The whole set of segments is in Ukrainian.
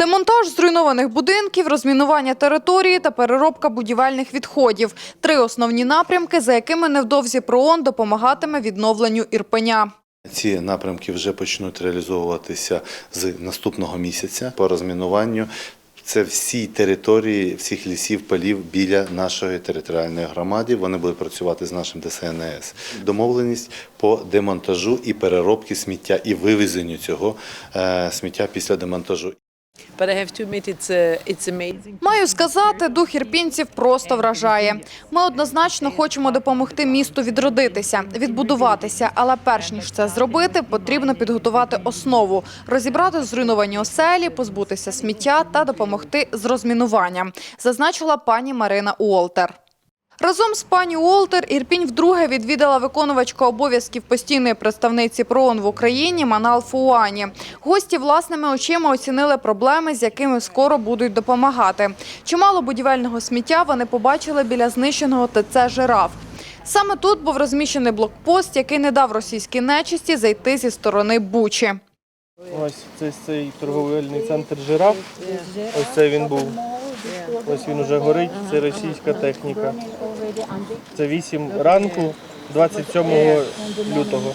Демонтаж зруйнованих будинків, розмінування території та переробка будівельних відходів – три основні напрямки, за якими невдовзі ПРООН допомагатиме відновленню Ірпеня. Ці напрямки вже почнуть реалізовуватися з наступного місяця по розмінуванню. Це всі території всіх лісів, полів біля нашої територіальної громади. Вони будуть працювати з нашим ДСНС. Домовленість по демонтажу і переробці сміття і вивезенню цього е, сміття після демонтажу. Uh. Маю сказати, дух ірпінців просто вражає. Ми однозначно хочемо допомогти місту відродитися, відбудуватися. Але перш ніж це зробити, потрібно підготувати основу, розібрати зруйновані оселі, позбутися сміття та допомогти з розмінуванням, зазначила пані Марина Уолтер. Разом з пані Уолтер Ірпінь вдруге відвідала виконувачка обов'язків постійної представниці ПРООН в Україні Манал Фуані. Гості власними очима оцінили проблеми, з якими скоро будуть допомагати. Чимало будівельного сміття вони побачили біля знищеного ТЦ «Жираф». Саме тут був розміщений блокпост, який не дав російській нечисті зайти зі сторони Бучі. Ось це цей торговельний центр жираф. Ось це він був. Ось він уже горить. Це російська техніка. Це 8 ранку, 27 лютого.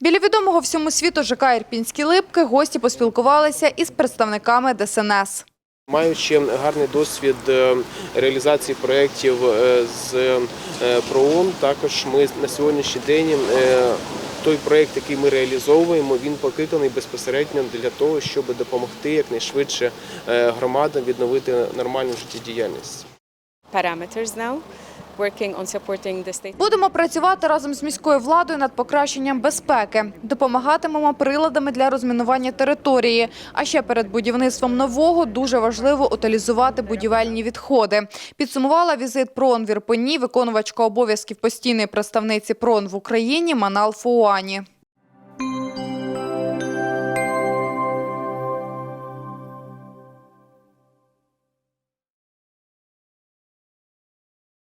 Біля відомого всьому світу ЖК «Ірпінські липки гості поспілкувалися із представниками ДСНС. Маючи гарний досвід е, реалізації проєктів е, з е, ПРООН, також ми на сьогоднішній день той проєкт, який ми реалізовуємо, він покликаний безпосередньо для того, щоб допомогти якнайшвидше е, громадам відновити нормальну життєдіяльність. parameters now, Будемо працювати разом з міською владою над покращенням безпеки. Допомагатимемо приладами для розмінування території. А ще перед будівництвом нового дуже важливо утилізувати будівельні відходи. Підсумувала візит ПРООН в Ірпені виконувачка обов'язків постійної представниці ПРОН в Україні Манал Фуані.